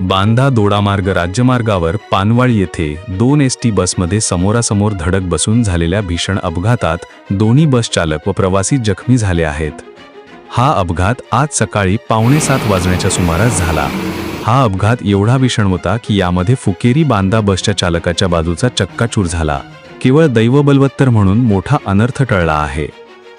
बांधा दोडामार्ग राज्यमार्गावर पानवाळ येथे दोन एस टी बसमध्ये समोरासमोर धडक बसून झालेल्या भीषण अपघातात दोन्ही बस चालक व प्रवासी जखमी झाले आहेत. हा अपघात आज सकाळी पावणे सात वाजण्याच्या सुमारास झाला. हा अपघात एवढा भीषण होता की यामध्ये फुकेरी बांदा बसच्या चालकाच्या बाजूचा चक्काचूर झाला. केवळ दैव बलवत्तर म्हणून मोठा अनर्थ टळला आहे.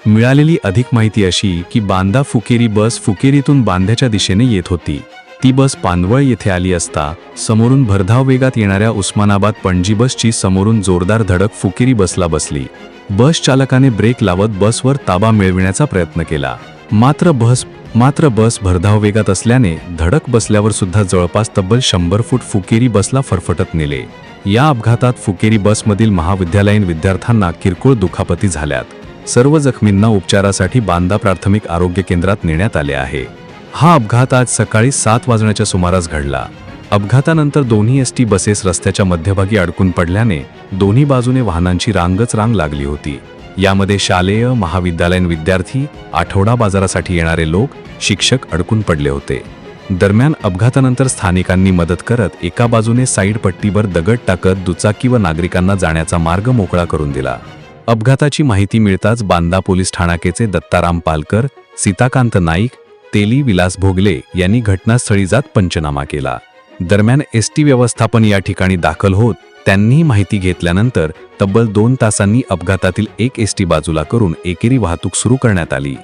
मिळालेली अधिक माहिती अशी की बांदा फुकेरी बस फुकेरीतून बांध्याच्या दिशेने येत होती. ती बस पानवळ येथे आली असता समोरून भरधाव वेगात येणाऱ्या उस्मानाबाद पणजी बसची समोरून जोरदार धडक फुकेरी बसला बसली. बस चालकाने ब्रेक लावत बसवर ताबा मिळविण्याचा प्रयत्न केला. मात्र बस मात्र बस भरधाव वेगात असल्याने धडक बसल्यावर सुद्धा जवळपास तब्बल शंभर फूट फुकेरी बसला फरफटत नेले. या अपघातात फुकेरी बसमधील महाविद्यालयीन विद्यार्थ्यांना किरकोळ दुखापती झाल्यात. सर्व जखमींना उपचारासाठी बांदा प्राथमिक आरोग्य केंद्रात नेण्यात आले आहे. हा अपघात आज सकाळी सात वाजण्याच्या सुमारास घडला. अपघातानंतर दोन्ही एस टी बसेस रस्त्याच्या मध्यभागी अडकून पडल्याने दोन्ही बाजूने वाहनांची रांगच रांग लागली होती. यामध्ये शालेय महाविद्यालयीन विद्यार्थी आठवडा बाजारासाठी येणारे लोक शिक्षक अडकून पडले होते. दरम्यान अपघातानंतर स्थानिकांनी मदत करत एका बाजूने साईड पट्टीवर दगड टाकत दुचाकी व नागरिकांना जाण्याचा मार्ग मोकळा करून दिला. अपघाताची माहिती मिळताच बांदा पोलीस ठाणाकेचे दत्ताराम पालकर सीताकांत नाईक तेली विलास भोगले यांनी घटनास्थळी जात पंचनामा केला. दरम्यान एस टी व्यवस्थापन या ठिकाणी दाखल होत त्यांनी माहिती घेतल्यानंतर तब्बल दोन तासांनी अपघातातील एक एस टी बाजूला करून एकेरी वाहतूक सुरू करण्यात आली.